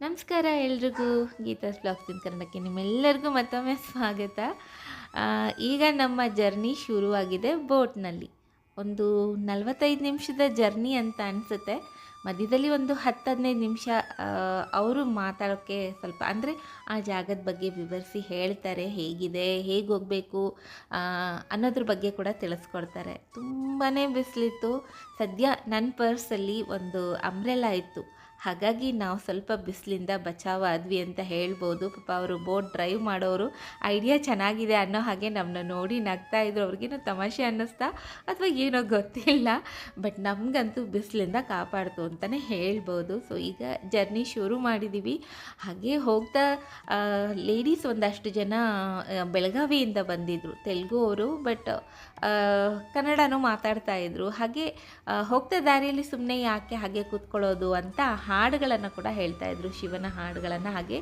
ನಮಸ್ಕಾರ ಎಲ್ರಿಗೂ ಗೀತಾಸ್ ಬ್ಲಾಗ್ಸ್ ಇನ್ ಕನ್ನಡಕ್ಕೆ ನಿಮ್ಮೆಲ್ಲರಿಗೂ ಮತ್ತೊಮ್ಮೆ ಸ್ವಾಗತ. ಈಗ ನಮ್ಮ ಜರ್ನಿ ಶುರುವಾಗಿದೆ ಬೋಟ್ನಲ್ಲಿ. ಒಂದು ನಲವತ್ತೈದು ನಿಮಿಷದ ಜರ್ನಿ ಅಂತ ಅನಿಸುತ್ತೆ. ಮಧ್ಯದಲ್ಲಿ ಒಂದು ಹತ್ತು ಹದಿನೈದು ನಿಮಿಷ ಅವರು ಮಾತಾಡೋಕ್ಕೆ ಸ್ವಲ್ಪ, ಅಂದರೆ ಆ ಜಾಗದ ಬಗ್ಗೆ ವಿವರಿಸಿ ಹೇಳ್ತಾರೆ, ಹೇಗಿದೆ, ಹೇಗೆ ಹೋಗಬೇಕು ಅನ್ನೋದ್ರ ಬಗ್ಗೆ ಕೂಡ ತಿಳಿಸ್ಕೊಡ್ತಾರೆ. ತುಂಬಾ ಬಿಸಿಲಿತ್ತು. ಸದ್ಯ ನನ್ನ ಪರ್ಸಲ್ಲಿ ಒಂದು ಅಂಬ್ರೆಲಾ ಇತ್ತು. ಹಾಗಾಗಿ ನಾವು ಸ್ವಲ್ಪ ಬಿಸಿಲಿಂದ ಬಚಾವಾದ್ವಿ ಅಂತ ಹೇಳ್ಬೋದು. ಪಾಪ ಅವರು ಬೋಟ್ ಡ್ರೈವ್ ಮಾಡೋರು. ಐಡಿಯಾ ಚೆನ್ನಾಗಿದೆ ಅನ್ನೋ ಹಾಗೆ ನಮ್ಮನ್ನ ನೋಡಿ ನಗ್ತಾ ಇದ್ರು. ಅವ್ರಿಗೇನೋ ತಮಾಷೆ ಅನ್ನಿಸ್ತಾ ಅಥವಾ ಏನೋ ಗೊತ್ತಿಲ್ಲ. ಬಟ್ ನಮಗಂತೂ ಬಿಸಿಲಿಂದ ಕಾಪಾಡ್ತು ಅಂತಲೇ ಹೇಳ್ಬೋದು. ಸೊ ಈಗ ಜರ್ನಿ ಶುರು ಮಾಡಿದ್ದೀವಿ ಹಾಗೆ ಹೋಗ್ತಾ ಲೇಡೀಸ್ ಒಂದಷ್ಟು ಜನ ಬೆಳಗಾವಿಯಿಂದ ಬಂದಿದ್ದರು ತೆಲುಗು ಅವರು, ಬಟ್ ಕನ್ನಡನೂ ಮಾತಾಡ್ತಾ ಇದ್ರು. ಹಾಗೆ ಹೋಗ್ತಾ ದಾರಿಯಲ್ಲಿ ಸುಮ್ಮನೆ ಯಾಕೆ ಹಾಗೆ ಕೂತ್ಕೊಳ್ಳೋದು ಅಂತ ಹಾಡುಗಳನ್ನು ಕೂಡ ಹೇಳ್ತಾ ಇದ್ರು ಶಿವನ ಹಾಡುಗಳನ್ನು. ಹಾಗೆ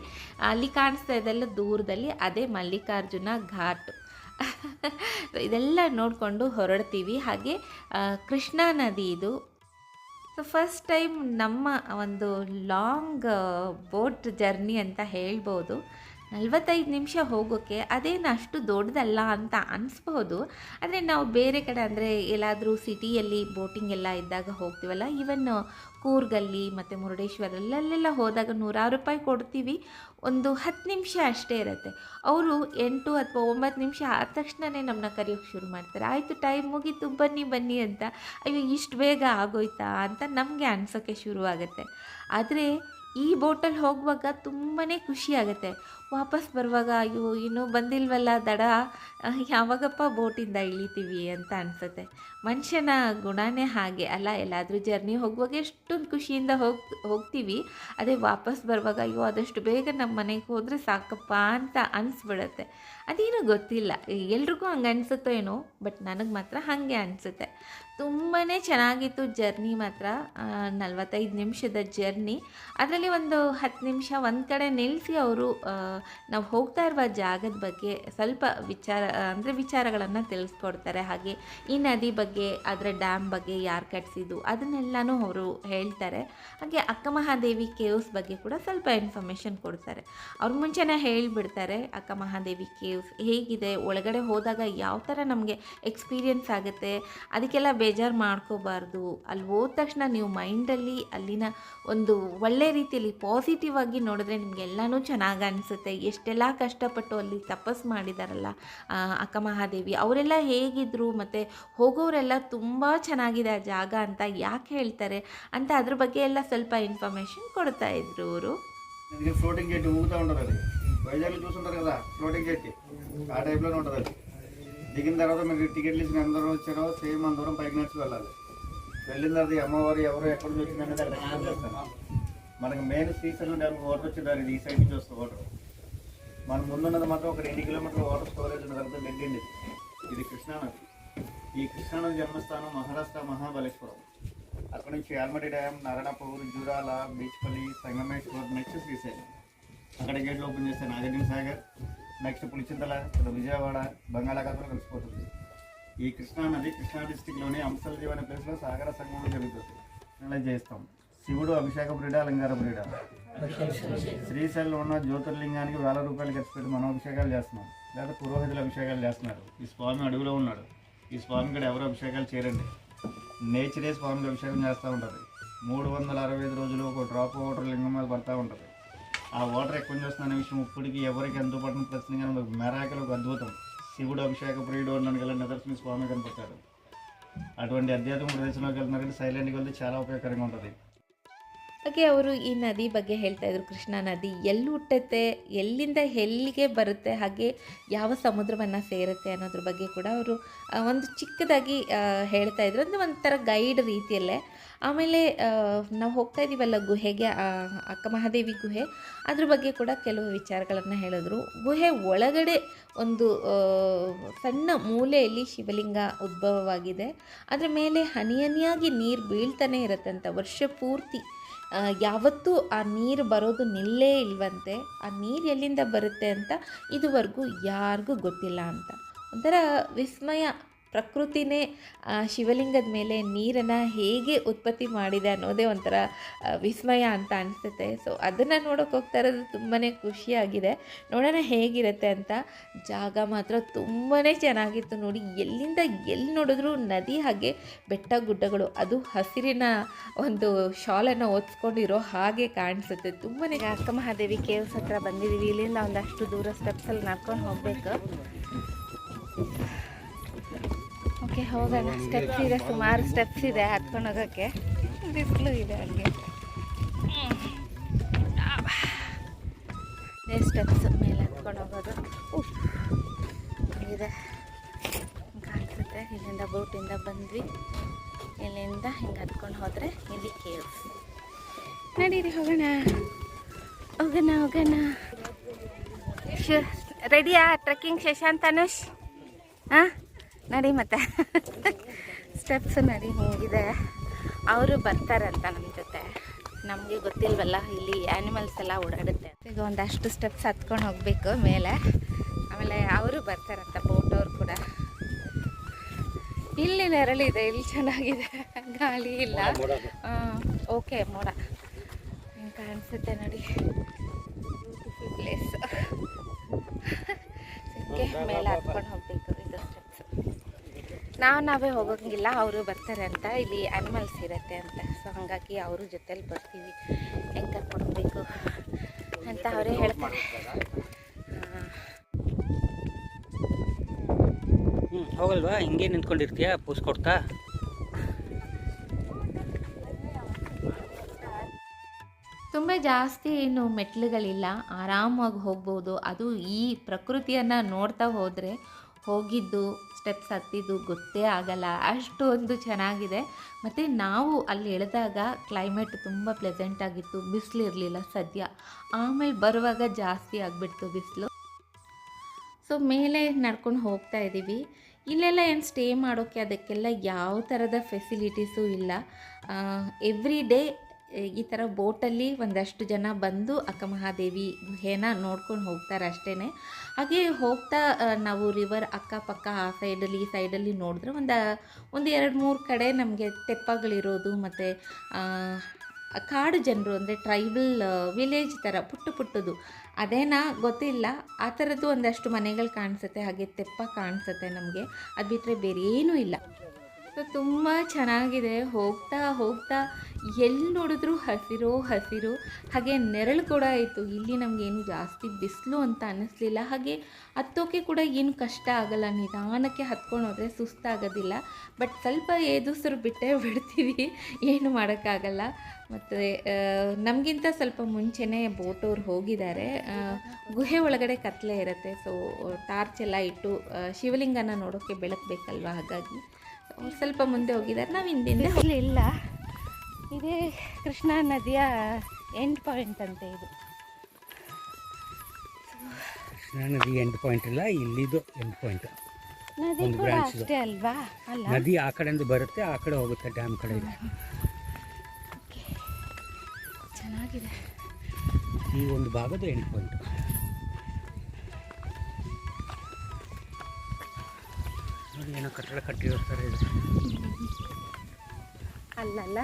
ಅಲ್ಲಿ ಕಾಣಿಸ್ತಾ ಇದೆಲ್ಲ ದೂರದಲ್ಲಿ ಅದೇ ಮಲ್ಲಿಕಾರ್ಜುನ ಘಾಟ್. ಇದೆಲ್ಲ ನೋಡಿಕೊಂಡು ಹೊರಡ್ತೀವಿ. ಹಾಗೆ ಕೃಷ್ಣಾ ನದಿ ಇದು. ಸೊ ಫಸ್ಟ್ ಟೈಮ್ ನಮ್ಮ ಒಂದು ಲಾಂಗ್ ಬೋಟ್ ಜರ್ನಿ ಅಂತ ಹೇಳ್ಬೋದು. ನಲ್ವತ್ತೈದು ನಿಮಿಷ ಹೋಗೋಕ್ಕೆ ಅದೇನು ಅಷ್ಟು ದೊಡ್ಡದಲ್ಲ ಅಂತ ಅನಿಸ್ಬಹುದು ಆದರೆ ನಾವು ಬೇರೆ ಕಡೆ ಅಂದರೆ ಎಲ್ಲಾದರೂ ಸಿಟಿಯಲ್ಲಿ ಬೋಟಿಂಗ್ ಎಲ್ಲ ಇದ್ದಾಗ ಹೋಗ್ತೀವಲ್ಲ ಈವನ್ ಕೂರ್ಗಲ್ಲಿ ಮತ್ತು ಮುರುಡೇಶ್ವರ ಅಲ್ಲೆಲ್ಲ ಹೋದಾಗ ನೂರಾರು ರೂಪಾಯಿ ಕೊಡ್ತೀವಿ. ಒಂದು ಹತ್ತು ನಿಮಿಷ ಅಷ್ಟೇ ಇರುತ್ತೆ. ಅವರು ಎಂಟು ಅಥವಾ ಒಂಬತ್ತು ನಿಮಿಷ ಆದ ತಕ್ಷಣವೇ ನಮ್ಮನ್ನ ಕರೆಯೋಕ್ಕೆ ಶುರು ಮಾಡ್ತಾರೆ. ಆಯಿತು ಟೈಮ್ ಮುಗೀತು, ಬನ್ನಿ ಬನ್ನಿ ಅಂತ. ಅಯ್ಯೋ, ಇಷ್ಟು ಬೇಗ ಆಗೋಯ್ತಾ? ಅಂತ ನಮಗೆ ಅನಿಸೋಕ್ಕೆ ಶುರುವಾಗುತ್ತೆ. ಆದರೆ ಈ ಬೋಟಲ್ಲಿ ಹೋಗುವಾಗ ತುಂಬಾ ಖುಷಿ ಆಗುತ್ತೆ. ವಾಪಸ್ ಬರುವಾಗ, ಅಯ್ಯೋ, ಇನ್ನೂ ಬಂದಿಲ್ವಲ್ಲ ದಡ, ಯಾವಾಗಪ್ಪ ಬೋಟಿಂದ ಇಳಿತೀವಿ? ಅಂತ ಅನಿಸುತ್ತೆ. ಮನುಷ್ಯನ ಗುಣನೇ ಹಾಗೆ ಅಲ್ಲ, ಎಲ್ಲಾದರೂ ಜರ್ನಿ ಹೋಗುವಾಗ ಎಷ್ಟೊಂದು ಖುಷಿಯಿಂದ ಹೋಗ್, ಹೋಗ್ತೀವಿ. ಅದೇ ವಾಪಸ್ ಬರುವಾಗ, ಅಯ್ಯೋ, ಆದಷ್ಟು ಬೇಗ ನಮ್ಮ ಮನೆಗೆ ಹೋದರೆ ಸಾಕಪ್ಪ ಅಂತ ಅನಿಸ್ಬಿಡುತ್ತೆ. ಅದೇನೂ ಗೊತ್ತಿಲ್ಲ. ಎಲ್ರಿಗೂ ಹಂಗೆ ಅನಿಸುತ್ತೋ ಏನೋ, ಬಟ್ ನನಗೆ ಮಾತ್ರ ಹಾಗೆ ಅನಿಸುತ್ತೆ. ತುಂಬಾ ಚೆನ್ನಾಗಿತ್ತು ಜರ್ನಿ ಮಾತ್ರ ನಲ್ವತ್ತೈದು ನಿಮಿಷದ ಜರ್ನಿ. ಅದರಲ್ಲಿ ಒಂದು ಹತ್ತು ನಿಮಿಷ ಒಂದು ಕಡೆ ನಿಲ್ಲಿಸಿ ಅವರು ನಾವು ಹೋಗ್ತಾ ಇರುವ ಜಾಗದ ಬಗ್ಗೆ ಸ್ವಲ್ಪ ವಿಚಾರ, ಅಂದರೆ ವಿಚಾರಗಳನ್ನು ತಿಳಿಸ್ಕೊಡ್ತಾರೆ. ಹಾಗೆ ಈ ನದಿ ಬಗ್ಗೆ ಅದರ ಡ್ಯಾಮ್ ಬಗ್ಗೆ ಯಾರು ಕಟ್ಸಿದ್ದು ಅದನ್ನೆಲ್ಲನೂ ಅವರು ಹೇಳ್ತಾರೆ. ಹಾಗೆ ಅಕ್ಕ ಮಹಾದೇವಿ ಕೇವ್ಸ್ ಬಗ್ಗೆ ಕೂಡ ಸ್ವಲ್ಪ ಇನ್ಫಾರ್ಮೇಷನ್ ಕೊಡ್ತಾರೆ. ಅವ್ರ ಮುಂಚೆನೇ ಹೇಳಿಬಿಡ್ತಾರೆ, ಅಕ್ಕ ಮಹಾದೇವಿ ಕೇವ್ಸ್ ಹೇಗಿದೆ, ಒಳಗಡೆ ಹೋದಾಗ ಯಾವ ಥರ ನಮಗೆ ಎಕ್ಸ್ಪೀರಿಯನ್ಸ್ ಆಗುತ್ತೆ, ಅದಕ್ಕೆಲ್ಲ ಬೇಜಾರು ಮಾಡ್ಕೋಬಾರ್ದು ಅಲ್ಲಿ ಹೋದ ತಕ್ಷಣ ನೀವು ಮೈಂಡಲ್ಲಿ ಅಲ್ಲಿನ ಒಂದು ಒಳ್ಳೆ ರೀತಿಯಲ್ಲಿ ಪಾಸಿಟಿವ್ ಆಗಿ ನೋಡಿದ್ರೆ ನಿಮಗೆಲ್ಲನೂ ಚೆನ್ನಾಗಿ ಅನಿಸುತ್ತೆ ಎಷ್ಟೆಲ್ಲ ಕಷ್ಟಪಟ್ಟು ಅಲ್ಲಿ ತಪಸ್ ಮಾಡಿದಾರಲ್ಲ ಆ, ಅಕ್ಕ ಮಹಾದೇವಿ ಅವರೆಲ್ಲ ಹೇಗಿದ್ರು ಮತ್ತು ಹೋಗೋರೆಲ್ಲ ತುಂಬ ಚೆನ್ನಾಗಿದೆ ಆ ಜಾಗ ಅಂತ ಯಾಕೆ ಹೇಳ್ತಾರೆ ಅಂತ ಅದ್ರ ಬಗ್ಗೆ ಎಲ್ಲ ಸ್ವಲ್ಪ ఇన్ఫర్మేషన్ కొడతా ఇద్దరు ఊరు ఇది ఫ్లోటింగ్ గేట్ ఊగుతూ ఉంటుంది అది వైజాగ్లో చూస్తుంటారు కదా ఫ్లోటింగ్ గేట్ ఆ టైప్లోనే ఉంటుంది అది దిగిన తర్వాత మీరు టికెట్లు ఇచ్చిన దూరం వచ్చారో సేమ్ అందరం పైకి నడిచి వెళ్ళాలి. వెళ్ళిన తర్వాత అమ్మవారు ఎవరు ఎక్కడ నుంచి వచ్చిందనేది అక్కడ మనకి మెయిన్ శ్రీశైలం డ్యామ్ వాటర్ వచ్చింది ఈ సైడ్ నుంచి వస్తుంది వాటర్ మన ముందున్నది మాత్రం ఒక రెండు కిలోమీటర్ల వాటర్ స్టోరేజ్ ఉన్న తర్వాత గడ్డింది ఇది. కృష్ణానది. ఈ కృష్ణానది జన్మస్థానం మహారాష్ట్ర మహాబలేశ్వరం. అక్కడ నుంచి ఆల్మడి డ్యామ్ నారాయణపూర్ జూరాల బీచ్పల్లి సంగమేశ్వర్ నెక్స్ట్ శ్రీశైలం. అక్కడ గేట్లు ఓపెన్ చేస్తే నాగార్జున సాగర్ నెక్స్ట్ పులిచింతల ఇక్కడ విజయవాడ బంగాళాఖాతంలో కలిసిపోతుంది. ఈ కృష్ణా నది కృష్ణా డిస్టిక్లోని అంశలజీవి అనే ప్లేస్లో సాగర సంగమం జరుగుతుంది. ఇలా చేస్తాం శివుడు అభిషేక బ్రీడ అలంకార బ్రీడ శ్రీశైలంలో ఉన్న జ్యోతిర్లింగానికి వేల రూపాయలు ఖర్చు పెట్టి మనం అభిషేకాలు చేస్తున్నాం. లేదా పురోహితులు అభిషేకాలు చేస్తున్నారు. ఈ స్వామి అడుగులో ఉన్నాడు. ఈ స్వామి కూడా ఎవరు అభిషేకాలు చేయరండి. నేచరే స్వామికి అభిషేకం చేస్తూ ఉంటుంది. మూడు వందల అరవై ఐదు రోజులు ఒక డ్రాప్ వాటర్ లింగం మీద పడతా ఉంటుంది. ఆ వాటర్ ఎక్కువ చేస్తున్న విషయం ఇప్పటికీ ఎవరికి ఎంతో పడిన ప్రశ్న కానీ ఒక మెరాకల్ ఒక అద్భుతం. శివుడు అభిషేక ప్రియుడు అని గల నిదర్శన స్వామి కనిపెట్టాడు అటువంటి అధ్యాత్మ ప్రదేశంలోకి వెళ్తున్నారంటే సైలెంట్కి వెళ్తే చాలా ఉపయోగకరంగా ఉంటుంది. ಹಾಗೆ ಅವರು ಈ ನದಿ ಬಗ್ಗೆ ಹೇಳ್ತಾ ಇದ್ರು, ಕೃಷ್ಣಾ ನದಿ. ಎಲ್ಲಿ ಹುಟ್ಟುತ್ತೆ, ಎಲ್ಲಿಂದ ಎಲ್ಲಿಗೆ ಬರುತ್ತೆ, ಹಾಗೆ ಯಾವ ಸಮುದ್ರವನ್ನು ಸೇರುತ್ತೆ ಅನ್ನೋದ್ರ ಬಗ್ಗೆ ಕೂಡ ಅವರು ಒಂದು ಚಿಕ್ಕದಾಗಿ ಹೇಳ್ತಾ ಇದ್ರು. ಅಂದರೆ ಒಂಥರ ಗೈಡ್ ರೀತಿಯಲ್ಲೇ. ಆಮೇಲೆ ನಾವು ಹೋಗ್ತಾ ಇದ್ದೀವಲ್ಲ ಗುಹೆಗೆ ಅಕ್ಕ ಮಹಾದೇವಿ ಗುಹೆ. ಅದ್ರ ಬಗ್ಗೆ ಕೂಡ ಕೆಲವು ವಿಚಾರಗಳನ್ನು ಹೇಳಿದ್ರು. ಗುಹೆ ಒಳಗಡೆ ಒಂದು ಸಣ್ಣ ಮೂಲೆಯಲ್ಲಿ ಶಿವಲಿಂಗ ಉದ್ಭವವಾಗಿದೆ. ಅದರ ಮೇಲೆ ಹನಿ ಹನಿಯಾಗಿ ನೀರು ಬೀಳ್ತಾನೆ ಇರುತ್ತಂತ ವರ್ಷ ಪೂರ್ತಿ ಯಾವತ್ತೂ ಆ ನೀರು ಬರೋದು ನಿಲ್ಲೇ ಇಲ್ವಂತೆ, ಆ ನೀರು ಎಲ್ಲಿಂದ ಬರುತ್ತೆ ಅಂತ ಇದುವರೆಗೂ ಯಾರಿಗೂ ಗೊತ್ತಿಲ್ಲ ಅಂತ. ಒಂಥರ ವಿಸ್ಮಯ ಪ್ರಕೃತಿನೇ ಶಿವಲಿಂಗದ ಮೇಲೆ ನೀರನ್ನು ಹೇಗೆ ಉತ್ಪತ್ತಿ ಮಾಡಿದೆ ಅನ್ನೋದೇ ಒಂಥರ ವಿಸ್ಮಯ ಅಂತ ಅನಿಸುತ್ತೆ. ಸೊ ಅದನ್ನು ನೋಡೋಕೆ ಹೋಗ್ತಾ ಇರೋದು ತುಂಬಾ ಖುಷಿಯಾಗಿದೆ. ನೋಡೋಣ ಹೇಗಿರುತ್ತೆ ಅಂತ. ಜಾಗ ಮಾತ್ರ ತುಂಬಾ ಚೆನ್ನಾಗಿತ್ತು ನೋಡಿ. ಎಲ್ಲಿಂದ ಎಲ್ಲಿ ನೋಡಿದ್ರು ನದಿ ಹಾಗೆ ಬೆಟ್ಟ ಗುಡ್ಡಗಳು, ಅದು ಹಸಿರಿನ ಒಂದು ಶಾಲನ್ನು ಹೊತ್ಕೊಂಡಿರೋ ಹಾಗೆ ಕಾಣಿಸುತ್ತೆ. ತುಂಬಾ ಅಕ್ಕ ಮಹಾದೇವಿ ಕೇವ್ಸ್ ಹತ್ರ ಬಂದಿದ್ದೀವಿ ಇಲ್ಲಿಂದ ಒಂದಷ್ಟು ದೂರ ಸ್ಟೆಪ್ಸಲ್ಲಿ ನಡ್ಕೊಂಡು ಹೋಗಬೇಕು. ಓಕೆ ಹೋಗೋಣ ಸ್ಟೆಪ್ಸ್ ಇದೆ, ಸುಮಾರು ಸ್ಟೆಪ್ಸ್ ಇದೆ ಹತ್ಕೊಂಡು ಹೋಗೋಕ್ಕೆ. ಬಿಸಿಲು ಇದೆ ಹಂಗೆ. ಇದೇ ಸ್ಟೆಪ್ಸ್ ಮೇಲೆ ಹತ್ಕೊಂಡು ಹೋಗೋದು. ಇದೆ ಕಾಣಿಸುತ್ತೆ. ಇಲ್ಲಿಂದ ಬೋಟಿಂದ ಬಂದ್ವಿ. ಇಲ್ಲಿಂದ ಹಿಂಗೆ ಹತ್ಕೊಂಡು ಹೋದರೆ ಇಲ್ಲಿ ಕೇವ್ಸ್ ನಡೀರಿ, ಹೋಗೋಣ. ಹೋಗೋಣ ಹೋಗೋಣ. ರೆಡಿಯಾ ಟ್ರೆಕ್ಕಿಂಗ್ ಶಶಾಂತ್ ಅನುಷ್ ಹಾಂ ನಡಿ ಮತ್ತೆ. ಸ್ಟೆಪ್ಸ್ ನಡಿ ಹೋಗಿದೆ. ಅವರು ಬರ್ತಾರಂತ ನಮ್ಮ ಜೊತೆ. ನಮಗೆ ಗೊತ್ತಿಲ್ವಲ್ಲ ಇಲ್ಲಿ ಆ್ಯನಿಮಲ್ಸ್ ಎಲ್ಲ ಓಡಾಡುತ್ತೆ. ಈಗ ಒಂದಷ್ಟು ಸ್ಟೆಪ್ಸ್ ಹತ್ಕೊಂಡು ಹೋಗಬೇಕು ಮೇಲೆ. ಆಮೇಲೆ ಅವರು ಬರ್ತಾರಂತ ಬೋಟವ್ರು ಕೂಡ. ಇಲ್ಲಿ ನೆರಳಿದೆ ಇಲ್ಲಿ ಚೆನ್ನಾಗಿದೆ. ಗಾಳಿ ಇಲ್ಲ. ಓಕೆ ಮೋಡ. ಹಿಂಗೆ ಕಾಣಿಸುತ್ತೆ ನೋಡಿ. ಬ್ಯೂಟಿಫುಲ್ ಪ್ಲೇಸ್ ಮೇಲೆ ಹತ್ಕೊಂಡು ಹೋಗ್ಬೇಕು. ನಾವು ನಾವೇ ಹೋಗೋಂಗಿಲ್ಲ ಅವರು ಬರ್ತಾರೆ ಅಂತ ಇಲ್ಲಿ ಆ್ಯನಿಮಲ್ಸ್ ಇರುತ್ತೆ ಅಂತ. ಸೊ ಹಾಗಾಗಿ ಅವ್ರ ಜೊತೆಲಿ ಬರ್ತೀವಿ. ಹೆಂಗೆ ಕರ್ಕೊಡ್ಬೇಕು ಅಂತ ಅವರೇ ಹೇಳ್ತಾರೆ. ಹಾಂ ಹ್ಞೂ ಹೋಗಲ್ವಾ? ಹಿಂಗೆ ನಿಂತ್ಕೊಂಡಿರ್ತೀಯ? ಪೂಸ್ ಕೊಡ್ತಾ? ತುಂಬ ಜಾಸ್ತಿ ಏನು ಮೆಟ್ಲುಗಳಿಲ್ಲ. ಆರಾಮಾಗಿ ಹೋಗ್ಬೋದು. ಅದು ಈ ಪ್ರಕೃತಿಯನ್ನು ನೋಡ್ತಾ ಹೋದರೆ ಹೋಗಿದ್ದು ಸ್ಟೆಪ್ಸ್ ಹತ್ತಿದ್ದು ಗೊತ್ತೇ ಆಗಲ್ಲ. ಅಷ್ಟೊಂದು ಚೆನ್ನಾಗಿದೆ. ಮತ್ತು ನಾವು ಅಲ್ಲಿ ಎಳೆದಾಗ ಕ್ಲೈಮೇಟ್ ತುಂಬ ಪ್ಲೆಸೆಂಟ್ ಆಗಿತ್ತು. ಬಿಸಿಲು ಇರಲಿಲ್ಲ ಸದ್ಯ. ಆಮೇಲೆ ಬರುವಾಗ ಜಾಸ್ತಿ ಆಗಿಬಿಡ್ತು ಬಿಸಿಲು. ಸೊ ಮೇಲೆ ನಡ್ಕೊಂಡು ಹೋಗ್ತಾ ಇದ್ದೀವಿ. ಇಲ್ಲೆಲ್ಲ ಏನು ಸ್ಟೇ ಮಾಡೋಕ್ಕೆ ಅದಕ್ಕೆಲ್ಲ ಯಾವ ಥರದ ಫೆಸಿಲಿಟೀಸು ಇಲ್ಲ. ಎವ್ರಿ ಡೇ ಈ ಥರ ಬೋಟಲ್ಲಿ ಒಂದಷ್ಟು ಜನ ಬಂದು ಅಕ್ಕಮಹಾದೇವಿ ಗುಹೆನ ನೋಡ್ಕೊಂಡು ಹೋಗ್ತಾರೆ ಅಷ್ಟೇ ಹಾಗೆ ಹೋಗ್ತಾ ನಾವು ರಿವರ್ ಅಕ್ಕಪಕ್ಕ ಆ ಸೈಡಲ್ಲಿ ಈ ಸೈಡಲ್ಲಿ ನೋಡಿದ್ರೆ ಒಂದು ಒಂದು ಎರಡು ಮೂರು ಕಡೆ ನಮಗೆ ತೆಪ್ಪಗಳಿರೋದು ಮತ್ತು ಕಾಡು ಜನರು ಅಂದರೆ ಟ್ರೈಬಲ್ ವಿಲೇಜ್ ಥರ ಪುಟ್ಟ ಪುಟ್ಟದು. ಅದೇನಾ ಗೊತ್ತಿಲ್ಲ. ಆ ಥರದ್ದು ಒಂದಷ್ಟು ಮನೆಗಳು ಕಾಣಿಸುತ್ತೆ, ಹಾಗೆ ತೆಪ್ಪ ಕಾಣಿಸುತ್ತೆ ನಮಗೆ. ಅದು ಬಿಟ್ಟರೆ ಬೇರೆ ಏನೂ ಇಲ್ಲ. ಸೊ, ತುಂಬ ಚೆನ್ನಾಗಿದೆ. ಹೋಗ್ತಾ ಹೋಗ್ತಾ ಎಲ್ಲಿ ನೋಡಿದ್ರೂ ಹಸಿರು ಹಸಿರು. ಹಾಗೆ ನೆರಳು ಕೂಡ ಇತ್ತು ಇಲ್ಲಿ ನಮಗೇನು ಜಾಸ್ತಿ ಬಿಸಿಲು ಅಂತ ಅನ್ನಿಸ್ಲಿಲ್ಲ ಹಾಗೆ ಹತ್ತೋಕೆ ಕೂಡ ಏನು ಕಷ್ಟ ಆಗಲ್ಲ. ನಿಧಾನಕ್ಕೆ ಹತ್ಕೊಂಡು ಹೋದರೆ ಸುಸ್ತಾಗೋದಿಲ್ಲ. ಬಟ್ ಸ್ವಲ್ಪ ಏದುಸರು ಬಿಟ್ಟೇ ಬಿಡ್ತೀವಿ. ಏನು ಮಾಡೋಕ್ಕಾಗಲ್ಲ. ಮತ್ತು ನಮಗಿಂತ ಸ್ವಲ್ಪ ಮುಂಚೆನೇ ಬೋಟವ್ರು ಹೋಗಿದ್ದಾರೆ. ಗುಹೆ ಒಳಗಡೆ ಕತ್ತಲೆ ಇರುತ್ತೆ. ಸೊ, ಟಾರ್ಚ್ ಎಲ್ಲ ಇಟ್ಟು ಶಿವಲಿಂಗನ ನೋಡೋಕ್ಕೆ ಬೆಳಕು ಬೇಕಲ್ವ ಹಾಗಾಗಿ. ಸ್ವಲ್ಪ ಮುಂದೆ ಹೋಗಿದ್ದಾರೆ. ನಾವು ಹಿಂದಿಂದ ಇಲ್ಲಿ ಇಲ್ಲ ಇದೇ ಕೃಷ್ಣಾ ನದಿಯ ಎಂಡ್ ಪಾಯಿಂಟ್ ಅಂತೆ ಇದು. ಕೃಷ್ಣಾ ನದಿ ಎಂಡ್ ಪಾಯಿಂಟ್ ಇಲ್ಲ ಇಲ್ಲಿದು ಎಂಡ್ ಪಾಯಿಂಟ್ ನದಿ ಕೂಡ ಅಷ್ಟೇ ಅಲ್ವಾ? ಅಲ್ಲ? ನದಿ ಆ ಕಡೆಯಿಂದ ಬರುತ್ತೆ ಆ ಕಡೆ ಹೋಗುತ್ತೆ ಡ್ಯಾಮ್ ಕಡೆ ಇದೆ. ಚೆನ್ನಾಗಿದೆ. ಈ ಒಂದು ಭಾಗದ ಎಂಡ್ ಪಾಯಿಂಟ್ ಏನೋ ಕಟ್ಟಡ ಥರ ಇದೆ. ಅಲ್ಲಲ್ಲ.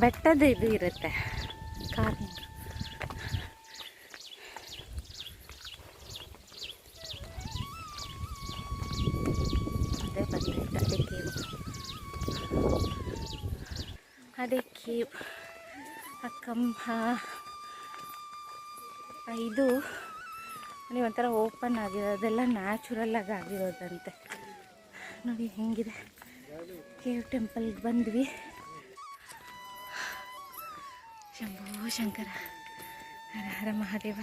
ಬೆಟ್ಟದ ಇದು ಇರುತ್ತೆ. ಕಾರ್. ಅದೇ ಬಂದೈತೆ ಅದೇ ಕೇವ್ ಅದೇ ಅಕ್ಕಮ್ಮ ಇದು ನೋಡಿ ಒಂಥರ ಓಪನ್ ಆಗಿರೋದೆಲ್ಲ ನ್ಯಾಚುರಲ್ ಆಗಿ ಆಗಿರೋದಂತೆ. ನೋಡಿ ಹೆಂಗಿದೆ. ಕೇವ್ ಟೆಂಪಲ್ಗೆ ಬಂದ್ವಿ. ಶಂಭೋ ಶಂಕರ, ಹರ ಹರ ಮಹಾದೇವ.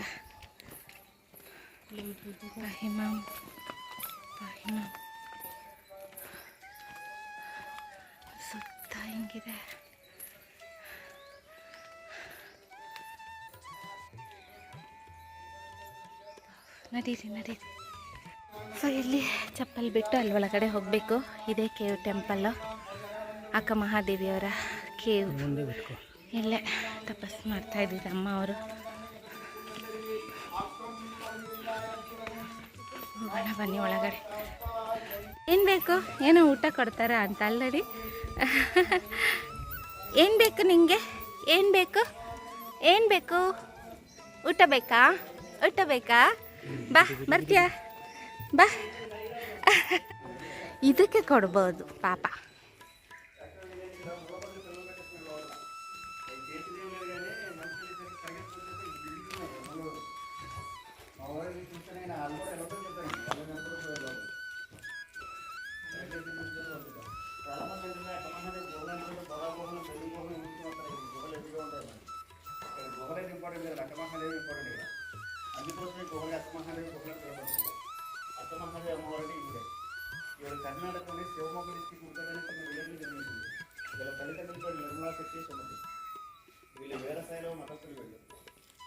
ಸುತ್ತ ಹೆಂಗಿದೆ? ನಡೀರಿ ನಡೀರಿ. ಸೊ ಇಲ್ಲಿ ಚಪ್ಪಲ್ ಬಿಟ್ಟು ಅಲ್ಲಿ ಒಳಗಡೆ ಹೋಗಬೇಕು. ಇದೇ ಕೇವ್ ಟೆಂಪಲ್ಲು ಅಕ್ಕ ಮಹಾದೇವಿಯವರ ಕೇವ್. ಇಲ್ಲೇ ತಪಸ್ಸು ಮಾಡ್ತಾ ಇದ್ದಿದ್ದು ಅಮ್ಮ ಅವರು. ಹೋಗೋಣ ಬನ್ನಿ ಒಳಗಡೆ. ಏನು ಬೇಕು? ಏನೋ ಊಟ ಕೊಡ್ತಾರ ಅಂತ ಅಲ್ಲಡಿ ಏನು ಬೇಕು ನಿಮಗೆ ಏನು ಬೇಕು? ಏನು ಬೇಕು? ಊಟ ಬೇಕಾ? ಊಟ ಬೇಕಾ? ಬಾ ಬರ್ತೀಯಾ ಬಾ ಇದಕ್ಕೆ ಕೊಡ್ಬೋದು ಪಾಪ.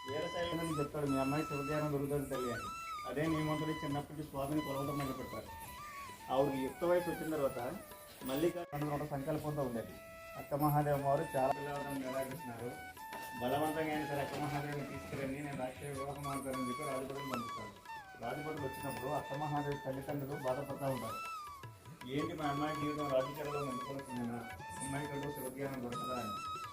వీరశైలని చెప్తాడు. మీ అమ్మాయి శివధ్యానం దొరుకుతుంది తల్లి అని. అదే నియమంతుడి చిన్నప్పటి స్వామిని కొలవడం మొదలు పెడతారు ఆవిడకి యుక్త వయసు వచ్చిన తర్వాత మళ్ళీ ఒక సంకల్పంతో ఉండేది. అక్క మహాదేవ వారు చాలా పిల్లవడం నిరాకరిస్తున్నారు. బలవంతంగా అయిన సరే అక్క మహాదేవిని తీసుకురండి. నేను రాష్ట్రీయ వివాహ ఆడతానని చెప్పి రాజుపటులు పంపిస్తాను. రాజుపటులు వచ్చినప్పుడు అక్క మహాదేవి తల్లిదండ్రులు బాధపడతా ఉంటారు. ఏంటి మా అమ్మాయి జీవితం రాజకీయాల్లో మంచుకోవాల్సిందేనా అమ్మాయి కంటూ శివజ్ఞానం దొరకదా అని.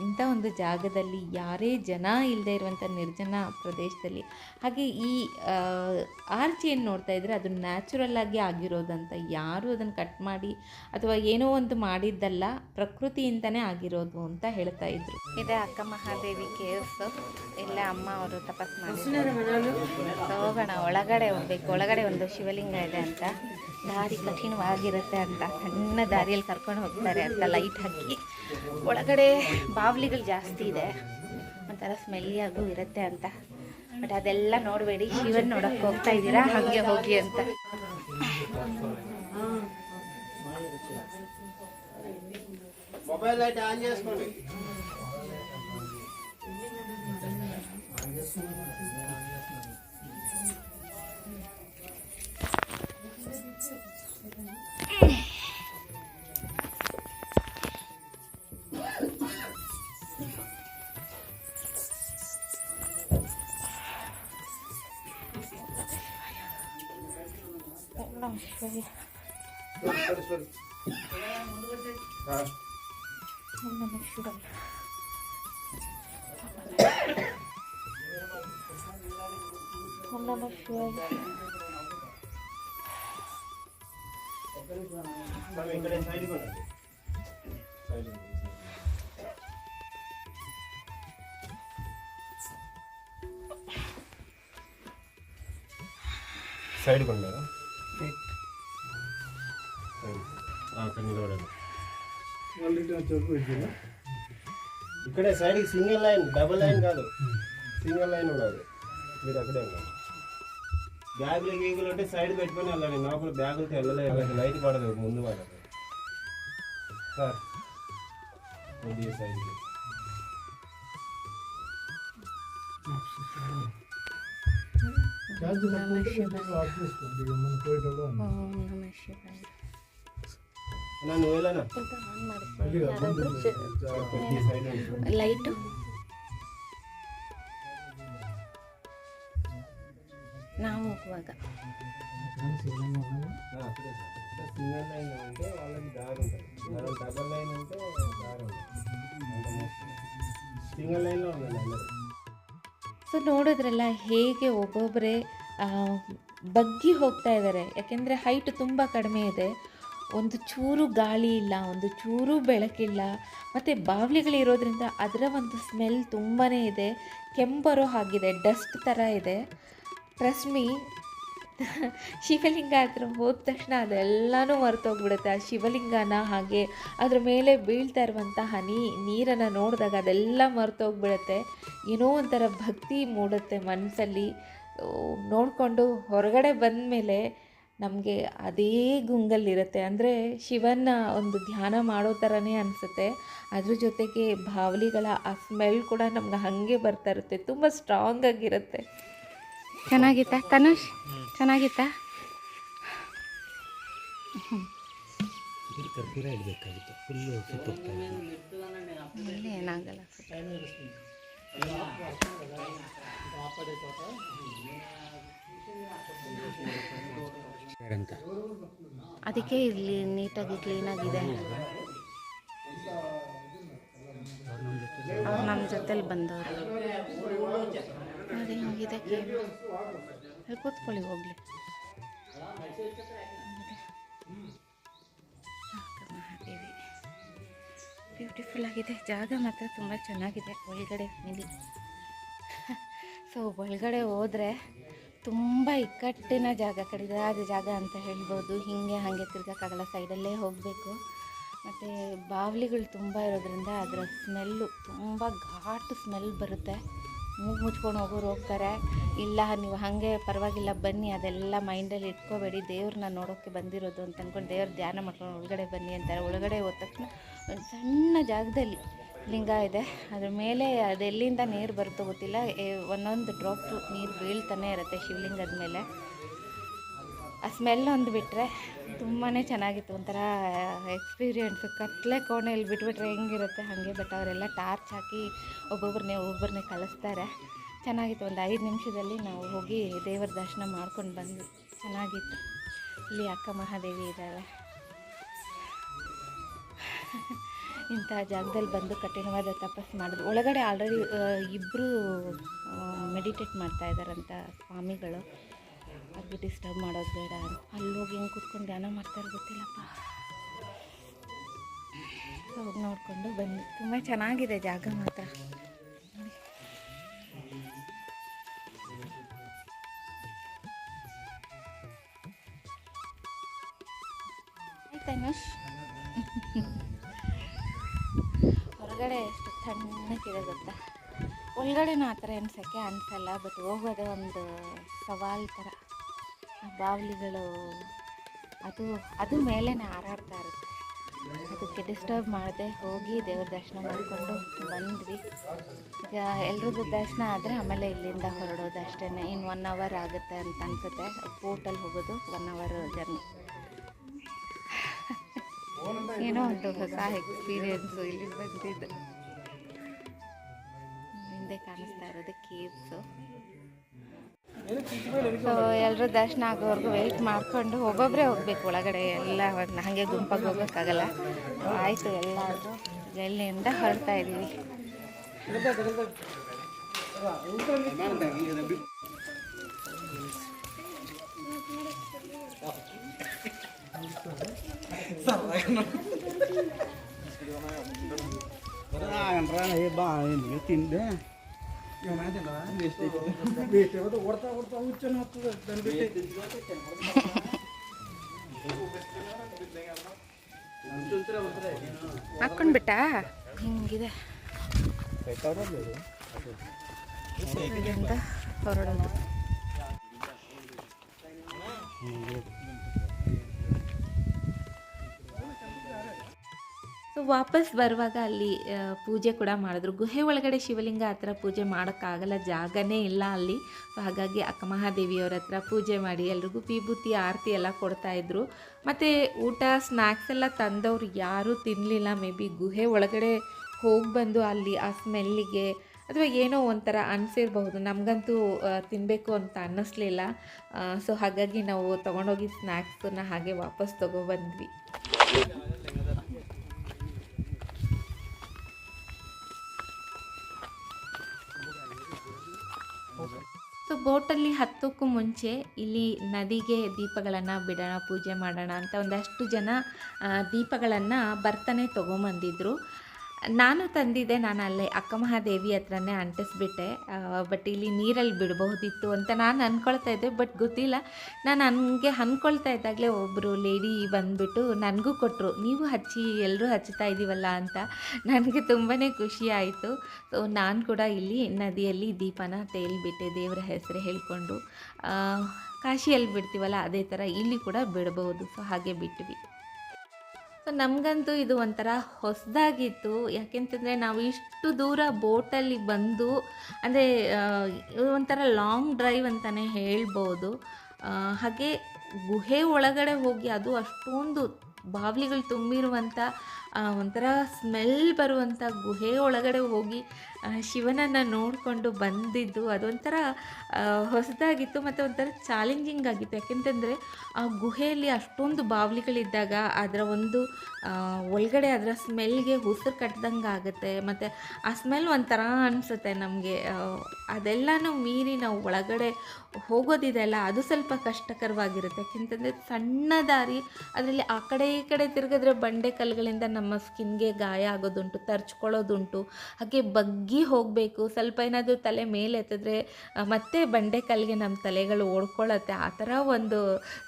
ಇಂಥ ಒಂದು ಜಾಗದಲ್ಲಿ ಯಾರೇ ಜನ ಇಲ್ಲದೆ ಇರುವಂಥ ನಿರ್ಜನ ಪ್ರದೇಶದಲ್ಲಿ ಹಾಗೆ ಈ ಆರ್ಚ್ ಏನು ನೋಡ್ತಾ ಇದ್ರೆ ಅದು ನ್ಯಾಚುರಲ್ ಆಗಿ ಆಗಿರೋದಂತ ಯಾರು ಅದನ್ನು ಕಟ್ ಮಾಡಿ ಅಥವಾ ಏನೋ ಒಂದು ಮಾಡಿದ್ದಲ್ಲ ಪ್ರಕೃತಿಯಿಂದನೇ ಆಗಿರೋದು ಅಂತ ಹೇಳ್ತಾ ಇದ್ರು. ಇದೆ ಅಕ್ಕ ಮಹಾದೇವಿ ಕೇವ್ಸ್ ಇಲ್ಲೇ ಅಮ್ಮ ಅವರು ತಪಸ್ ಮಾಡಿ ಹೋಗೋಣ ಒಳಗಡೆ ಹೋಗ್ಬೇಕು. ಒಳಗಡೆ ಒಂದು ಶಿವಲಿಂಗ ಇದೆ ಅಂತ. ದಾರಿ ಕಠಿಣವಾಗಿರುತ್ತೆ ಅಂತ ಸಣ್ಣ ದಾರಿಯಲ್ಲಿ ಕರ್ಕೊಂಡು ಹೋಗ್ತಾರೆ ಅಂತ ಲೈಟ್ ಹಾಕಿ ಒಳಗಡೆ ಬಾವ್ಲಿಗಳು ಜಾಸ್ತಿ ಇದೆ ಒಂಥರ ಸ್ಮೆಲ್ಲಿಯಾಗೂ ಇರುತ್ತೆ ಅಂತ ಬಟ್ ಅದೆಲ್ಲ ನೋಡಬೇಡಿ ಶಿವನ್ ನೋಡಕ್ಕೆ ಹೋಗ್ತಾ ಇದ್ದೀರಾ ಹಾಗೆ ಹೋಗಿ ಅಂತ మొబైల్ లైట్ ఆన్ చేసుకోండి సరి ఇక్కడ సైడ్ కొనండి సైడ్ సైడ్ కొండారా ఇక్కడే side single line double line కాదు. సింగిల్ లైన్ ఉండదు మీరు అక్కడే ఉండాలి బ్యాగులు గీగులు అంటే సైడ్ పెట్టుకొని వెళ్ళాలి లోపల బ్యాగులకి వెళ్ళలేదు అలాగే లైట్ పడదు ముందు పడదు. సార్ కొద్దిగా సైడ్కి మనం ಆನ್ ಮಾಡ್ಕೊಳ್ಳಿ. ಯಾರಾದ್ರೂ ಚೆ- కొద్దిగా సైడ్ ఉంటుంది ಲೈಟು ನಾವು ಹೋಗುವಾಗ అక్కడే సార్ సింగిల్ లైన్ అంటే వాళ్ళకి దారి ఉంటుంది మనం డబల్ లైన్ అంటే దారి ఉంటుంది సింగిల్ లైన్లో ఉండండి అందరూ ಸೊ ನೋಡಿದ್ರಲ್ಲ ಹೇಗೆ ಒಬ್ಬೊಬ್ಬರೇ ಬಗ್ಗಿ ಹೋಗ್ತಾ ಇದ್ದಾರೆ ಯಾಕೆಂದರೆ ಹೈಟ್ ತುಂಬ ಕಡಿಮೆ ಇದೆ ಒಂದು ಚೂರು ಗಾಳಿ ಇಲ್ಲ, ಒಂದು ಚೂರು ಬೆಳಕಿಲ್ಲ, ಮತ್ತು ಬಾವಲಿಗಳಿರೋದ್ರಿಂದ ಅದರ ಒಂದು ಸ್ಮೆಲ್ ತುಂಬಾ ಇದೆ. ಕೆಂಬರೋ ಹಾಗಿದೆ ಡಸ್ಟ್ ಥರ ಇದೆ. ಟ್ರಸ್ಟ್ ಶಿವಲಿಂಗ ಹತ್ರ ಹೋದ ತಕ್ಷಣ ಅದೆಲ್ಲನೂ ಮರೆತೋಗ್ಬಿಡುತ್ತೆ. ಆ ಶಿವಲಿಂಗನ ಹಾಗೆ ಅದ್ರ ಮೇಲೆ ಬೀಳ್ತಾ ಇರುವಂಥ ಹನಿ, ನೀರನ್ನು ನೋಡಿದಾಗ ಅದೆಲ್ಲ ಮರೆತೋಗ್ಬಿಡುತ್ತೆ. ಏನೋ ಒಂಥರ ಭಕ್ತಿ ಮೂಡುತ್ತೆ ಮನಸ್ಸಲ್ಲಿ ನೋಡಿಕೊಂಡು ಹೊರಗಡೆ ಬಂದ ಮೇಲೆ ನಮಗೆ ಅದೇ ಗುಂಗಲ್ಲಿರುತ್ತೆ. ಅಂದರೆ ಶಿವನ ಒಂದು ಧ್ಯಾನ ಮಾಡೋ ಥರನೇ ಅನಿಸುತ್ತೆ. ಅದ್ರ ಜೊತೆಗೆ ಬಾವಲಿಗಳ ಆ ಸ್ಮೆಲ್ ಕೂಡ ನಮ್ಗೆ ಹಾಗೆ ಬರ್ತಾ ಇರುತ್ತೆ. ತುಂಬ ಸ್ಟ್ರಾಂಗ್ ಆಗಿರುತ್ತೆ. ಚೆನ್ನಾಗಿತ್ತಾ? ತನುಷ್? ಚೆನ್ನಾಗಿತ್ತಾ? ಏನಾಗಲ್ಲ. ಅದಕ್ಕೆ ಇಲ್ಲಿ ನೀಟಾಗಿ ಕ್ಲೀನಾಗಿದೆ ಅವ್ರು ನಮ್ಮ ಜೊತೆಲಿ ಬಂದವರು. ನೋಡಿ ಕೂತ್ಕೊಳ್ಳಿ, ಹೋಗ್ಲಿ. ಬ್ಯೂಟಿಫುಲ್ ಆಗಿದೆ. ಜಾಗ ಮಾತ್ರ ತುಂಬ ಚೆನ್ನಾಗಿದೆ. ಒಳಗಡೆ ಇಲ್ಲಿ ಸೊ ಒಳಗಡೆ ಹೋದರೆ ತುಂಬ ಇಕ್ಕಟ್ಟಿನ ಜಾಗ, ಕಡಿದಾದ ಜಾಗ ಅಂತ ಹೇಳ್ಬೋದು. ಹೀಗೆ, ಹಾಗೆ ತಿರ್ಗಕ್ಕಾಗಲ್ಲ ಸೈಡಲ್ಲೇ ಹೋಗಬೇಕು. ಮತ್ತು ಬಾವಲಿಗಳು ತುಂಬ ಇರೋದ್ರಿಂದ ಅದರ ಸ್ಮೆಲ್ಲು ತುಂಬ ಘಾಟು ಸ್ಮೆಲ್ ಬರುತ್ತೆ. ಮೂಗು ಮುಚ್ಕೊಂಡು ಹೋಗೋರು ಹೋಗ್ತಾರೆ. ಇಲ್ಲ, ನೀವು ಹಾಗೆ ಪರವಾಗಿಲ್ಲ, ಬನ್ನಿ, ಅದೆಲ್ಲ ಮೈಂಡಲ್ಲಿ ಇಟ್ಕೋಬೇಡಿ. ದೇವ್ರನ್ನ ನೋಡೋಕ್ಕೆ ಬಂದಿರೋದು ಅಂತ ಅಂದ್ಕೊಂಡು ದೇವ್ರ ಧ್ಯಾನ ಮಾಡ್ಕೊಂಡು ಒಳಗಡೆ ಬನ್ನಿ ಅಂತಾರೆ. ಒಳಗಡೆ ಹೋದ ತಕ್ಷಣ ಒಂದು ಸಣ್ಣ ಜಾಗದಲ್ಲಿ ಲಿಂಗ ಇದೆ. ಅದ್ರ ಮೇಲೆ ಅದೆಲ್ಲಿಂದ ನೀರು ಬರುತ್ತೋ ಗೊತ್ತಿಲ್ಲ. ಒಂದೊಂದು ಡ್ರಾಪ್ ನೀರು ಬೀಳ್ತಾನೆ ಇರುತ್ತೆ ಶಿವಲಿಂಗದ ಮೇಲೆ. ಆ ಸ್ಮೆಲ್ ಒಂದು ಬಿಟ್ಟರೆ ತುಂಬಾ ಚೆನ್ನಾಗಿತ್ತು. ಒಂಥರ ಎಕ್ಸ್ಪೀರಿಯೆನ್ಸ್ ಕತ್ಲೆ ಕೋಣೆಯಲ್ಲಿ ಬಿಟ್ಬಿಟ್ರೆ ಹೆಂಗಿರುತ್ತೆ ಹಾಗೆ. ಬಟ್ ಅವರೆಲ್ಲ ಟಾರ್ಚ್ ಹಾಕಿ ಒಬ್ಬೊಬ್ಬರನ್ನೇ ಒಬ್ಬೊಬ್ಬರನ್ನೇ ಕಲಿಸ್ತಾರೆ. ಚೆನ್ನಾಗಿತ್ತು. ಒಂದು ಐದು ನಿಮಿಷದಲ್ಲಿ ನಾವು ಹೋಗಿ ದೇವರ ದರ್ಶನ ಮಾಡ್ಕೊಂಡು ಬಂದ್ವಿ. ಚೆನ್ನಾಗಿತ್ತು. ಇಲ್ಲಿ ಅಕ್ಕ ಮಹಾದೇವಿ ಇದ್ದಾಳೆ ಇಂಥ ಜಾಗದಲ್ಲಿ ಬಂದು ಕಠಿಣವಾದ ತಪಸ್ಸು ಮಾಡಿದ್ರು. ಒಳಗಡೆ ಆಲ್ರೆಡಿ ಇಬ್ಬರು ಮೆಡಿಟೇಟ್ ಮಾಡ್ತಾ ಇದ್ದಾರಂತ ಸ್ವಾಮಿಗಳು. ಅದು ಡಿಸ್ಟರ್ಬ್ ಮಾಡೋದು ಬೇಡ ಅಂತ. ಅಲ್ಲಿ ಹೋಗಿ ಹೆಂಗೆ ಕೂತ್ಕೊಂಡು ಧ್ಯಾನ ಮಾಡ್ತಾರೆ ಗೊತ್ತಿಲ್ಲಪ್ಪ. ಹೋಗಿ ನೋಡಿಕೊಂಡು ಬನ್ನಿ. ತುಂಬ ಚೆನ್ನಾಗಿದೆ ಜಾಗ ಮಾತ್ರ. ಆಯ್ತಾ ಅನುಷ್ ಹೊರಗಡೆ ಎಷ್ಟು ತಣ್ಣಕ್ಕಿದೆ ಗೊತ್ತಾ? ಒಳಗಡೆನೂ ಆ ಥರ ಅನ್ಸೋಕ್ಕೆ ಸೆಕೆ ಅನಿಸಲ್ಲ ಬಟ್ ಹೋಗೋದೇ ಒಂದು ಸವಾಲ್ ಥರ. ಬಾವಲಿಗಳು, ಅದು ಅದು ಮೇಲೇ ಹಾರಾಡ್ತಾ ಇರುತ್ತೆ. ಅದಕ್ಕೆ ಡಿಸ್ಟರ್ಬ್ ಮಾಡದೆ ಹೋಗಿ ದೇವ್ರ ದರ್ಶನ ಮಾಡಿಕೊಂಡು ಬಂದ್ವಿ. ಈಗ ಎಲ್ರಿಗೂ ದರ್ಶನ ಆದರೆ ಆಮೇಲೆ ಇಲ್ಲಿಂದ ಹೊರಡೋದು ಅಷ್ಟೇ ಇನ್ನು ಒನ್ ಅವರ್ ಆಗುತ್ತೆ ಅಂತ ಅನ್ಸುತ್ತೆ. ಬೋಟಲ್ಲಿ ಹೋಗೋದು ಒನ್ ಅವರ್ ಜರ್ನಿ ಏನೋ ಒಂದು ಹೊಸ ಎಕ್ಸ್ಪೀರಿಯನ್ಸು ಇಲ್ಲಿ ಬಂದಿದ್ದು. ಹಿಂದೆ ಕಾಣಿಸ್ತಾ ಇರೋದು ಕೇವ್ಸು ಸೊ ಎಲ್ಲರೂ ದರ್ಶನ ಆಗೋವರೆಗೂ ವೆಯ್ಟ್ ಮಾಡಿಕೊಂಡು ಒಬ್ಬೊಬ್ಬರೇ ಹೋಗ್ಬೇಕು ಒಳಗಡೆ. ಎಲ್ಲ ಹಾಗೆ ಗುಂಪಾಗಿ ಹೋಗೋಕ್ಕಾಗಲ್ಲ. ಆಯಿತು ಎಲ್ಲರೂ ಎಲ್ಲಿಂದ ಹೊರಡ್ತಾ ಇದ್ದೀವಿ ಹಾಕ್ಕೊಂಡ್ಬಿಟ್ಟ ಹಿಂಗಿದೆ. ಇಲ್ಲಿಂದ ಹೊರಡೋದು. ವಾಪಸ್ ಬರುವಾಗ ಅಲ್ಲಿ ಪೂಜೆ ಕೂಡ ಮಾಡಿದ್ರು. ಗುಹೆ ಒಳಗಡೆ ಶಿವಲಿಂಗ ಹತ್ರ ಪೂಜೆ ಮಾಡೋಕ್ಕಾಗಲ್ಲ, ಜಾಗನೇ ಇಲ್ಲ ಅಲ್ಲಿ. ಹಾಗಾಗಿ ಅಕ್ಕ ಮಹಾದೇವಿಯವ್ರ ಹತ್ರ ಪೂಜೆ ಮಾಡಿ ಎಲ್ರಿಗೂ ವಿಭೂತಿ, ಆರತಿ ಎಲ್ಲ ಕೊಡ್ತಾಯಿದ್ರು ಮತ್ತು ಊಟ ಸ್ನ್ಯಾಕ್ಸ್ ಎಲ್ಲ ತಂದವ್ರು ಯಾರೂ ತಿನ್ನಲಿಲ್ಲ ಮೇ ಬಿ ಗುಹೆ ಒಳಗಡೆ ಹೋಗಿ ಬಂದು ಅಲ್ಲಿ ಆ ಸ್ಮೆಲ್ಲಿಗೆ ಅಥವಾ ಏನೋ ಒಂಥರ ಅನಿಸಿರ್ಬಹುದು. ನಮಗಂತೂ ತಿನ್ನಬೇಕು ಅಂತ ಅನ್ನಿಸ್ಲಿಲ್ಲ. ಸೊ ಹಾಗಾಗಿ ನಾವು ತೊಗೊಂಡೋಗಿ ಸ್ನ್ಯಾಕ್ಸನ್ನ ಹಾಗೆ ವಾಪಸ್ ತೊಗೊಬಂದ್ವಿ ಬೋಟಲ್ಲಿ ಹತ್ತಕ್ಕೂ ಮುಂಚೆ ಇಲ್ಲಿ ನದಿಗೆ ದೀಪಗಳನ್ನು ಬಿಡೋಣ, ಪೂಜೆ ಮಾಡೋಣ ಅಂತ ಒಂದಷ್ಟು ಜನ ದೀಪಗಳನ್ನು ಬರ್ತಾನೆ ತೊಗೊಂಬಂದಿದ್ರು. ನಾನು ತಂದಿದ್ದೆ, ನಾನು ಅಲ್ಲೇ ಅಕ್ಕ ಮಹಾದೇವಿ ಹತ್ರನೇ ಅಂಟಿಸ್ಬಿಟ್ಟೆ. ಬಟ್ ಇಲ್ಲಿ ನೀರಲ್ಲಿ ಬಿಡಬಹುದಿತ್ತು ಅಂತ ನಾನು ಅಂದ್ಕೊಳ್ತಾ ಇದ್ದೆ ಬಟ್ ಗೊತ್ತಿಲ್ಲ. ನಾನು ಹಂಗೆ ಅಂದ್ಕೊಳ್ತಾ ಇದ್ದಾಗಲೇ ಒಬ್ಬರು ಲೇಡಿ ಬಂದುಬಿಟ್ಟು ನನಗೂ ಕೊಟ್ಟರು ನೀವು ಹಚ್ಚಿ ಎಲ್ಲರೂ ಹಚ್ಚುತ್ತಾ ಇದ್ದೀವಲ್ಲ ಅಂತ. ನನಗೆ ತುಂಬಾ ಖುಷಿ ಆಯಿತು. ಸೊ ನಾನು ಕೂಡ ಇಲ್ಲಿ ನದಿಯಲ್ಲಿ ದೀಪನ ತೇಲ್ಬಿಟ್ಟೆ, ದೇವರ ಹೆಸರು ಹೇಳಿಕೊಂಡು. ಕಾಶಿಯಲ್ಲಿ ಬಿಡ್ತೀವಲ್ಲ, ಅದೇ ಥರ ಇಲ್ಲಿ ಕೂಡ ಬಿಡಬಹುದು. ಸೊ ಹಾಗೆ ಬಿಟ್ವಿ ಸೊ ನಮಗಂತೂ ಇದು ಒಂಥರ ಹೊಸದಾಗಿತ್ತು. ಯಾಕೆಂತಂದರೆ ನಾವು ಇಷ್ಟು ದೂರ ಬೋಟಲ್ಲಿ ಬಂದು, ಅಂದರೆ ಒಂಥರ ಲಾಂಗ್ ಡ್ರೈವ್ ಅಂತಲೇ ಹೇಳ್ಬೋದು. ಹಾಗೆ ಗುಹೆ ಒಳಗಡೆ ಹೋಗಿ ಅದು ಅಷ್ಟೊಂದು ಬಾವಲಿಗಳು ತುಂಬಿರುವಂಥ ಒಂಥರ ಸ್ಮೆಲ್ ಬರುವಂಥ ಗುಹೆ ಒಳಗಡೆ ಹೋಗಿ ಶಿವನನ್ನು ನೋಡಿಕೊಂಡು ಬಂದಿದ್ದು. ಅದೊಂಥರ ಹೊಸದಾಗಿತ್ತು ಮತ್ತು ಒಂಥರ ಚಾಲೆಂಜಿಂಗ್ ಆಗಿತ್ತು. ಯಾಕೆಂತಂದರೆ, ಆ ಗುಹೆಯಲ್ಲಿ ಅಷ್ಟೊಂದು ಬಾವಲಿಗಳಿದ್ದಾಗ ಅದರ ಒಂದು ಒಳಗಡೆ ಅದರ ಸ್ಮೆಲ್ಗೆ ಉಸಿರು ಕಟ್ಟಿದಂಗೆ ಆಗುತ್ತೆ. ಮತ್ತು ಆ ಸ್ಮೆಲ್ ಒಂಥರ ಅನಿಸುತ್ತೆ ನಮಗೆ. ಅದೆಲ್ಲನೂ ಮೀರಿ ನಾವು ಒಳಗಡೆ ಹೋಗೋದಿದೆಯಲ್ಲ ಅದು ಸ್ವಲ್ಪ ಕಷ್ಟಕರವಾಗಿರುತ್ತೆ. ಯಾಕೆಂತಂದರೆ ಸಣ್ಣ ದಾರಿ, ಅದರಲ್ಲಿ ಆ ಕಡೆ ಈ ಕಡೆ ತಿರುಗಿದ್ರೆ ಬಂಡೆ ಕಲ್ಲುಗಳಿಂದ ನಮ್ಮ ಸ್ಕಿನ್ಗೆ ಗಾಯ ಆಗೋದುಂಟು ತರ್ಚ್ಕೊಳ್ಳೋದುಂಟು ಹಾಗೆ ಬಗ್ಗಿ ಹೋಗಬೇಕು. ಸ್ವಲ್ಪ ಏನಾದರೂ ತಲೆ ಮೇಲೆ ಎತ್ತಿದ್ರೆ ಮತ್ತೆ ಬಂಡೆ ಕಲ್ಲಿಗೆ ನಮ್ಮ ತಲೆಗಳು ಓಡ್ಕೊಳ್ಳತ್ತೆ. ಆ ಥರ ಒಂದು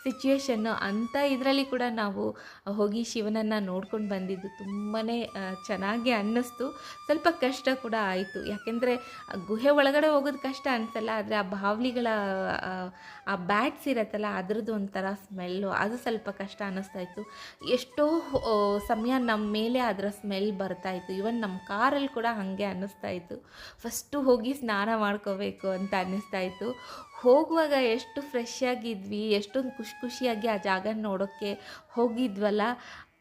ಸಿಚುಯೇಷನ್ನು ಅಂಥ ಇದರಲ್ಲಿ ಕೂಡ ನಾವು ಹೋಗಿ ಶಿವನನ್ನು ನೋಡ್ಕೊಂಡು ಬಂದಿದ್ದು ತುಂಬಾ ಚೆನ್ನಾಗಿ ಅನ್ನಿಸ್ತು. ಸ್ವಲ್ಪ ಕಷ್ಟ ಕೂಡ ಆಯಿತು. ಯಾಕೆಂದರೆ ಗುಹೆ ಒಳಗಡೆ ಹೋಗೋದು ಕಷ್ಟ ಅನಿಸಲ್ಲ ಆದರೆ ಆ ಬಾವಲಿಗಳ ಆ, ಬ್ಯಾಟ್ಸ್ ಇರತ್ತಲ್ಲ ಅದರದ್ದು ಒಂಥರ ಸ್ಮೆಲ್ಲು ಅದು ಸ್ವಲ್ಪ ಕಷ್ಟ ಅನ್ನಿಸ್ತಾ ಇತ್ತು. ಎಷ್ಟೋ ಸಮಯ ನಮ್ಮ ಮೇಲೆ ಅದರ ಸ್ಮೆಲ್ ಬರ್ತಾ ಇತ್ತು. ಇವನ್ ನಮ್ಮ ಕಾರಲ್ಲಿ ಕೂಡ ಹಾಗೆ ಅನ್ನಿಸ್ತಾ ಇತ್ತು. ಫಸ್ಟು ಹೋಗಿ ಸ್ನಾನ ಮಾಡ್ಕೋಬೇಕು ಅಂತ ಅನ್ನಿಸ್ತಾ ಇತ್ತು. ಹೋಗುವಾಗ ಎಷ್ಟು ಫ್ರೆಶ್ ಆಗಿದ್ವಿ, ಎಷ್ಟೊಂದು ಖುಷಿ ಖುಷಿಯಾಗಿ ಆ ಜಾಗ ನೋಡೋಕ್ಕೆ ಹೋಗಿದ್ವಲ್ಲ.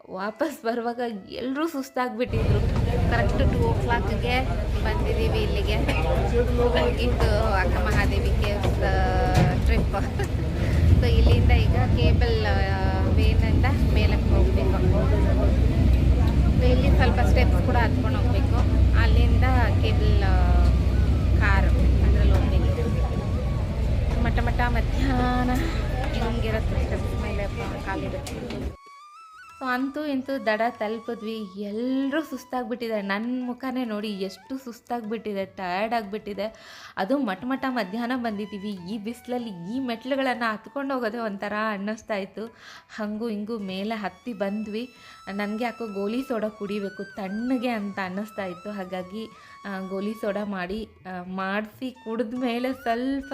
ವಾಪಸ್ ಬರುವಾಗ ಎಲ್ಲರೂ ಸುಸ್ತಾಗ್ಬಿಟ್ಟಿದ್ರು. ಕರೆಕ್ಟ್ ಟೂ ಓ ಕ್ಲಾಕ್ಗೆ ಬಂದಿದ್ದೀವಿ ಇಲ್ಲಿಗೆ. ಹೋಗಿದ್ದು ಅಕ್ಕ ಮಹಾದೇವಿ ಕೇವ್ಸ್ ಟ್ರಿಪ್ ಸೊ ಇಲ್ಲಿಂದ ಈಗ ಕೇಬಲ್ ವೇನಿಂದ ಮೇಲಕ್ಕೆ ಹೋಗಬೇಕು. ಇಲ್ಲಿ ಸ್ವಲ್ಪ ಸ್ಟೆಪ್ಸ್ ಕೂಡ ಹತ್ಕೊಂಡು ಹೋಗಬೇಕು. ಅಲ್ಲಿಂದ ಕೇಬಲ್ ಕಾರ್ ಅದರಲ್ಲಿ ಹೋಗ್ಬೇಕು. ಮಟ್ಟ ಮಟ್ಟ ಮಧ್ಯಾಹ್ನ. ಹಿಂಗಿರುತ್ತೆ ಸ್ಟೆಪ್ಸ್ ಮೇಲೆ ಕಾಲಿರುತ್ತೆ. ಸೊ ಅಂತೂ ಇಂತೂ ದಡ ತಲುಪಿದ್ವಿ. ಎಲ್ಲರೂ ಸುಸ್ತಾಗ್ಬಿಟ್ಟಿದೆ. ನನ್ನ ಮುಖನೇ ನೋಡಿ ಎಷ್ಟು ಸುಸ್ತಾಗಿಬಿಟ್ಟಿದೆ ಟಯರ್ಡ್ ಆಗಿಬಿಟ್ಟಿದೆ. ಅದು ಮಟ ಮಟ ಮಧ್ಯಾಹ್ನ ಬಂದಿದ್ದೀವಿ. ಈ ಬಿಸಿಲಲ್ಲಿ ಈ ಮೆಟ್ಲುಗಳನ್ನು ಹತ್ಕೊಂಡು ಹೋಗೋದೇ ಒಂಥರ ಅನ್ನಿಸ್ತಾ ಇತ್ತು. ಹಾಗೂ ಹಿಂಗೂ ಮೇಲೆ ಹತ್ತಿ ಬಂದ್ವಿ. ನನಗೆ ಯಾಕೋ ಗೋಲಿ ಸೋಡಾ ಕುಡಿಬೇಕು ತಣ್ಣಗೆ ಅಂತ ಅನ್ನಿಸ್ತಾ ಇತ್ತು. ಹಾಗಾಗಿ ಗೋಲಿ ಸೋಡಾ ಮಾಡಿ ಮಾಡಿಸಿ ಕುಡಿದ ಮೇಲೆ ಸ್ವಲ್ಪ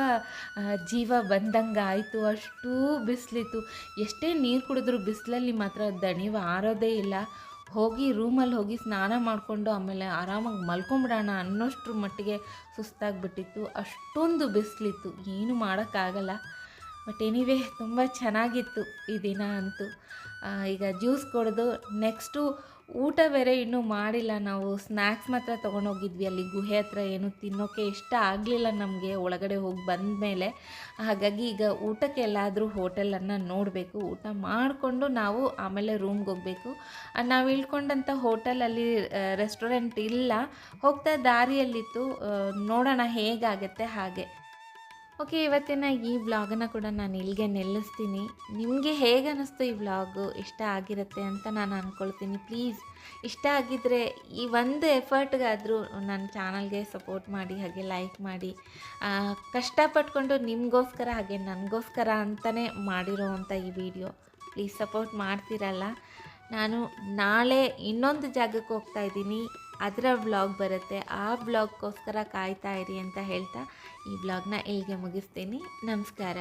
ಜೀವ ಬಂದಂಗೆ ಆಯಿತು ಅಷ್ಟೂ ಬಿಸಿಲಿತ್ತು. ಎಷ್ಟೇ ನೀರು ಕುಡಿದ್ರು ಬಿಸಿಲಲ್ಲಿ ಮಾತ್ರ ದಣಿವು ಆರೋದೇ ಇಲ್ಲ. ಹೋಗಿ ರೂಮಲ್ಲಿ ಹೋಗಿ ಸ್ನಾನ ಮಾಡಿಕೊಂಡು ಆಮೇಲೆ ಆರಾಮಾಗಿ ಮಲ್ಕೊಂಬಿಡೋಣ ಅನ್ನೋಷ್ಟ್ರ ಮಟ್ಟಿಗೆ ಸುಸ್ತಾಗಿಬಿಟ್ಟಿತ್ತು. ಅಷ್ಟೊಂದು ಬಿಸಿಲಿತ್ತು. ಏನು ಮಾಡೋಕ್ಕಾಗಲ್ಲ. ಬಟ್ ಎನಿವೇ ತುಂಬ ಚೆನ್ನಾಗಿತ್ತು ಈ ದಿನ ಅಂತೂ. ಈಗ ಜ್ಯೂಸ್ ಕುಡಿದು ನೆಕ್ಸ್ಟು ಊಟ ಬೇರೆ ಇನ್ನೂ ಮಾಡಿಲ್ಲ. ನಾವು ಸ್ನ್ಯಾಕ್ಸ್ ಮಾತ್ರ ತೊಗೊಂಡೋಗಿದ್ವಿ. ಅಲ್ಲಿ ಗುಹೆ ಹತ್ರ ಏನು ತಿನ್ನೋಕ್ಕೆ ಇಷ್ಟ ಆಗಲಿಲ್ಲ ನಮಗೆ. ಒಳಗಡೆ ಹೋಗಿ ಬಂದ ಮೇಲೆ ಹಾಗಾಗಿ ಈಗ ಊಟಕ್ಕೆ ಎಲ್ಲಾದರೂ ಹೋಟೆಲನ್ನು ನೋಡಬೇಕು. ಊಟ ಮಾಡಿಕೊಂಡು ನಾವು ಆಮೇಲೆ ರೂಮ್ಗೆ ಹೋಗಬೇಕು. ನಾವು ಇಳ್ಕೊಂಡಂಥ ಹೋಟೆಲಲ್ಲಿ ರೆಸ್ಟೋರೆಂಟ್ ಇಲ್ಲ. ಹೋಗ್ತಾ ದಾರಿಯಲ್ಲಿತ್ತು. ನೋಡೋಣ ಹೇಗಾಗುತ್ತೆ ಹಾಗೆ. ಓಕೆ ಇವತ್ತಿನ ಈ ವ್ಲಾಗನ್ನು ಕೂಡ ನಾನು ಇಲ್ಲಿಗೆ ನಿಲ್ಲಿಸ್ತೀನಿ. ನಿಮಗೆ ಹೇಗೆ ಅನ್ನಿಸ್ತು ಈ ಬ್ಲಾಗು ಇಷ್ಟ ಆಗಿರುತ್ತೆ ಅಂತ ನಾನು ಅಂದ್ಕೊಳ್ತೀನಿ ಪ್ಲೀಸ್ ಇಷ್ಟ ಆಗಿದ್ದರೆ ಈ ಒಂದು ಎಫರ್ಟ್ಗಾದರೂ ನನ್ನ ಚಾನಲ್ಗೆ ಸಪೋರ್ಟ್ ಮಾಡಿ, ಹಾಗೆ ಲೈಕ್ ಮಾಡಿ. ಕಷ್ಟಪಟ್ಕೊಂಡು ನಿಮಗೋಸ್ಕರ, ಹಾಗೆ ನನಗೋಸ್ಕರ ಅಂತಲೇ ಮಾಡಿರೋಂಥ ಈ ವಿಡಿಯೋ ಪ್ಲೀಸ್ ಸಪೋರ್ಟ್ ಮಾಡ್ತಿರಲ್ಲ? ನಾನು ನಾಳೆ ಇನ್ನೊಂದು ಜಾಗಕ್ಕೆ ಹೋಗ್ತಾ ಇದ್ದೀನಿ. ಅದರ ವ್ಲಾಗ್ ಬರುತ್ತೆ. ಆ ವ್ಲಾಗ್ಗೋಸ್ಕರ ಕಾಯ್ತಾ ಇರಿ ಅಂತ ಹೇಳ್ತಾ ಈ ಬ್ಲಾಗ್ನ ಇಲ್ಲಿಗೆ ಮುಗಿಸ್ತೀನಿ. ನಮಸ್ಕಾರ.